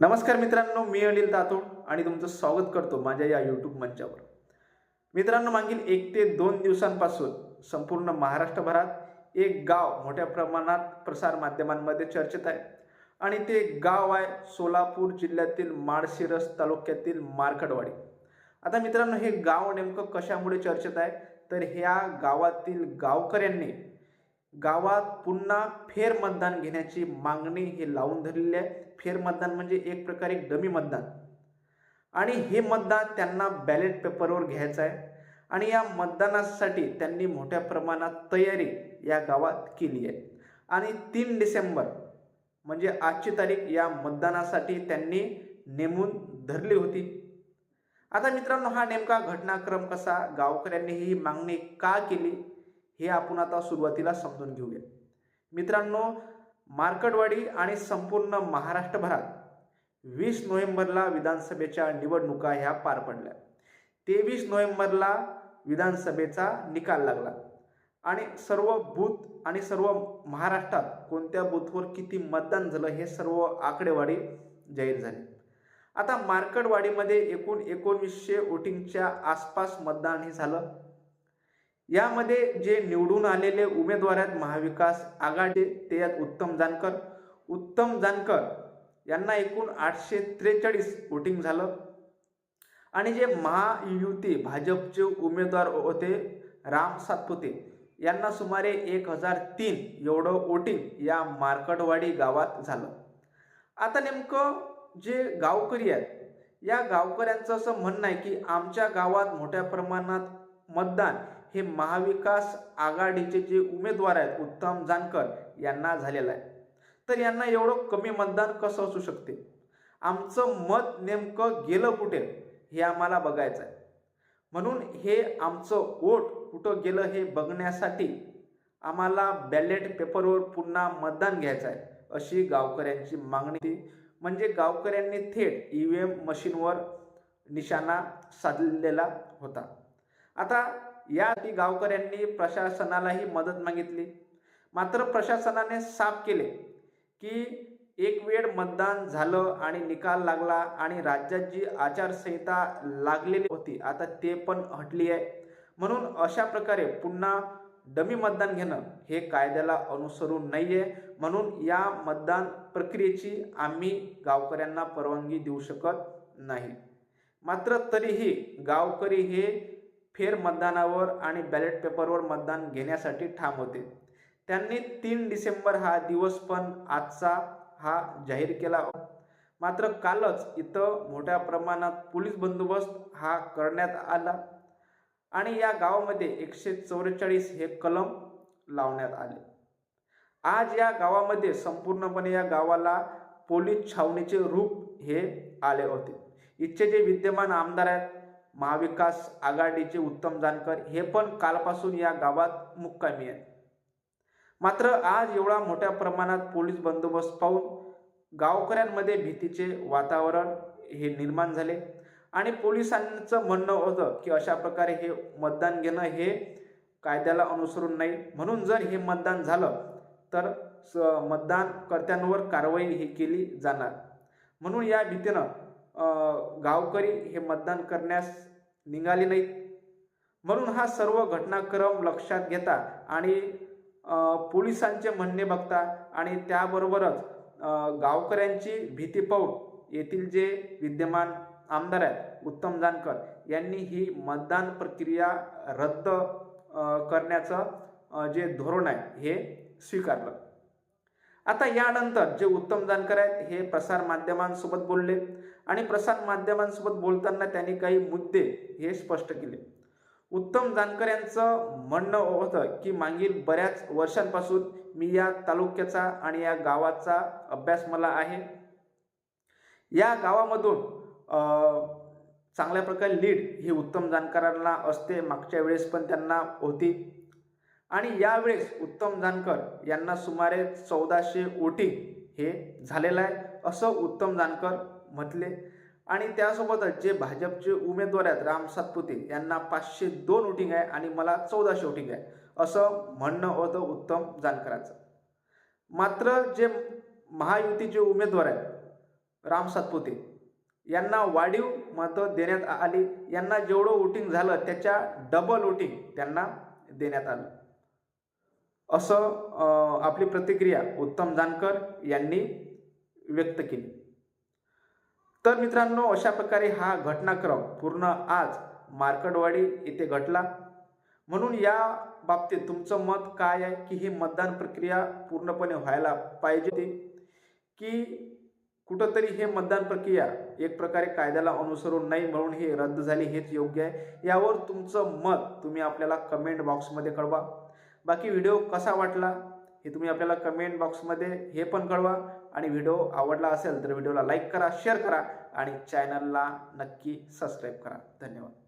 नमस्कार मित्रांनो मी अनिल तातोड आणि तुमचं स्वागत करतो माझ्या या यूट्यूब मंचावर. मित्रांनो मागील एक ते दोन दिवसांपासून संपूर्ण महाराष्ट्रभरात एक गाव मोठ्या प्रमाणात प्रसार माध्यमांमध्ये चर्चेत आहे. आणि ते गाव आहे सोलापूर जिल्ह्यातील माळशिरस तालुक्यातील मार्कडवाडी आता मित्रांनो हे गाव नेमकं कशामुळे चर्चेत आहे? तर ह्या गावातील गावकऱ्यांनी गावात पुन्हा फेर मतदान घेण्याची मागणी हे लावून धरलेली आहे. फेर मतदान म्हणजे एक प्रकारे डमी मतदान. आणि हे मतदान त्यांना बॅलेट पेपरवर घ्यायचं आहे. आणि या मतदानासाठी त्यांनी मोठ्या प्रमाणात तयारी या गावात केली आहे. आणि तीन डिसेंबर म्हणजे आजची तारीख या मतदानासाठी त्यांनी नेमून धरली होती. आता मित्रांनो हा नेमका घटनाक्रम कसा? गावकऱ्यांनी ही मागणी का केली? हे आपण आता सुरुवातीला समजून घेऊया. मित्रांनो मार्कडवाडी आणि संपूर्ण महाराष्ट्रभरात वीस नोव्हेंबरला विधानसभेच्या निवडणुका ह्या पार पडल्या. तेवीस नोव्हेंबरला विधानसभेचा निकाल लागला. आणि सर्व बूथ आणि सर्व महाराष्ट्रात कोणत्या बूथवर किती मतदान झालं हे सर्व आकडेवारी जाहीर झाली. आता मार्कडवाडीमध्ये एकूण एकोणवीसशे वोटिंगच्या आसपास मतदान हे झालं. यामध्ये जे निवडून आलेले उमेदवार आहेत महाविकास आघाडी ते आहेत उत्तम जानकर. उत्तम जानकर यांना एकूण आठशे त्रेचाळीस वोटिंग झालं. आणि जे महायुती भाजपचे उमेदवार होते राम सातपुते यांना सुमारे एक हजार तीन एवढं वोटिंग या मार्कडवाडी गावात झालं. आता नेमकं जे गावकरी आहेत या गावकऱ्यांचं असं म्हणणं आहे की आमच्या गावात मोठ्या प्रमाणात मतदान हे महाविकास आघाडीचे जे उमेदवार आहेत उत्तम जानकर यांना झालेलं आहे. तर यांना एवढं कमी मतदान कसं असू शकते? आमचं मत नेमकं गेलं कुठे? हे आम्हाला बघायचं आहे. म्हणून हे आमचं वोट कुठं गेलं हे बघण्यासाठी आम्हाला बॅलेट पेपरवर पुन्हा मतदान घ्यायचं आहे अशी गावकऱ्यांची मागणी. म्हणजे गावकऱ्यांनी थेट ई व्ही एम मशीनवर निशाणा साधलेला होता. आता यासाठी गावकऱ्यांनी प्रशासनालाही मदत मागितली. मात्र प्रशासनाने साफ केले की एक वेळ मतदान झालं आणि निकाल लागला आणि राज्यात जी आचारसंहिता लागलेली होती आता ते पण हटली आहे. म्हणून अशा प्रकारे पुन्हा डमी मतदान घेणं हे कायद्याला अनुसरून नाही आहे म्हणून या मतदान प्रक्रियेची आम्ही गावकऱ्यांना परवानगी देऊ शकत नाही. मात्र तरीही गावकरी हे फेर मतदानावर आणि बॅलेट पेपरवर मतदान घेण्यासाठी ठाम होते. त्यांनी तीन डिसेंबर हा दिवस पण आजचा हा जाहीर केला. मात्र कालच इथं मोठ्या प्रमाणात पोलीस बंदोबस्त हा करण्यात आला आणि या गावामध्ये एकशे चौवेचाळीस हे कलम लावण्यात आले. आज या गावामध्ये संपूर्णपणे या गावाला पोलीस छावणीचे रूप हे आले होते. इथचे जे विद्यमान आमदार आहेत महाविकास आघाडीचे उत्तम जानकर हे पण कालपासून या गावात मुक्कामी आहेत. मात्र आज एवढा मोठ्या प्रमाणात पोलीस बंदोबस्त पाहून गावकऱ्यांमध्ये भीतीचे वातावरण हे निर्माण झाले आणि पोलिसांचं म्हणणं होतं की अशा प्रकारे हे मतदान घेणं हे कायद्याला अनुसरून नाही. म्हणून जर हे मतदान झालं तर स मतदानकर्त्यांवर कारवाई ही केली जाणार. म्हणून या भीतीनं गावकरी हे मतदान करण्यास निघाले नाहीत. म्हणून हा सर्व घटनाक्रम लक्षात घेता आणि पोलिसांचे म्हणणे बघता आणि त्याबरोबरच गावकऱ्यांची भीती पाहून येथील जे विद्यमान आमदार आहेत उत्तम जानकर यांनी ही मतदान प्रक्रिया रद्द करण्याचं जे धोरण आहे हे स्वीकारलं. आता यानंतर जे उत्तम जानकर आहेत हे प्रसार माध्यमांसोबत बोलले. आणि प्रसार माध्यमांसोबत बोलताना त्यांनी काही मुद्दे हे स्पष्ट केले. उत्तम जानकर यांचं म्हणणं होतं की मागील बऱ्याच वर्षांपासून मी या तालुक्याचा आणि या गावाचा अभ्यास मला आहे. या गावामधून चांगल्या प्रकारे लीड ही उत्तम जानकरांना असते. मागच्या वेळेस पण त्यांना होती. आणि यावेळेस उत्तम जानकर यांना सुमारे चौदाशे वोटिंग हे झालेलं आहे असं उत्तम जानकर म्हटले. आणि त्यासोबतच जे भाजपचे उमेदवार आहेत राम सातपुते यांना पाचशे दोन वोटिंग आहे आणि मला चौदाशे वोटिंग आहे असं म्हणणं होतं उत्तम जानकरांचं. मात्र जे महायुतीचे उमेदवार आहेत राम सातपुते यांना वाढीव मतं देण्यात आली. यांना जेवढं वोटिंग झालं त्याच्या डबल वोटिंग त्यांना देण्यात आलं. असं आपली प्रतिक्रिया उत्तम जानकर यांनी व्यक्त केली. तर मित्रांनो अशा प्रकारे हा घटनाक्रम पूर्ण आज मार्कडवाडी येथे घडला म्हणून या बाबतीत तुमचं मत काय आहे? की ही मतदान प्रक्रिया पूर्णपणे व्हायला पाहिजे होती? की कुठंतरी हे मतदान प्रक्रिया एक प्रकारे कायद्याला अनुसरून नाही म्हणून हे रद्द झाली हेच योग्य आहे? यावर तुमचं मत तुम्ही आपल्याला कमेंट बॉक्समध्ये कळवा. बाकी व्हिडिओ कसा वाटला हे तुम्ही आपल्याला कमेंट बॉक्समध्ये हे पण कळवा. आणि व्हिडिओ आवडला असेल तर व्हिडिओला लाईक करा शेअर करा आणि चॅनलला नक्की सबस्क्राईब करा. धन्यवाद.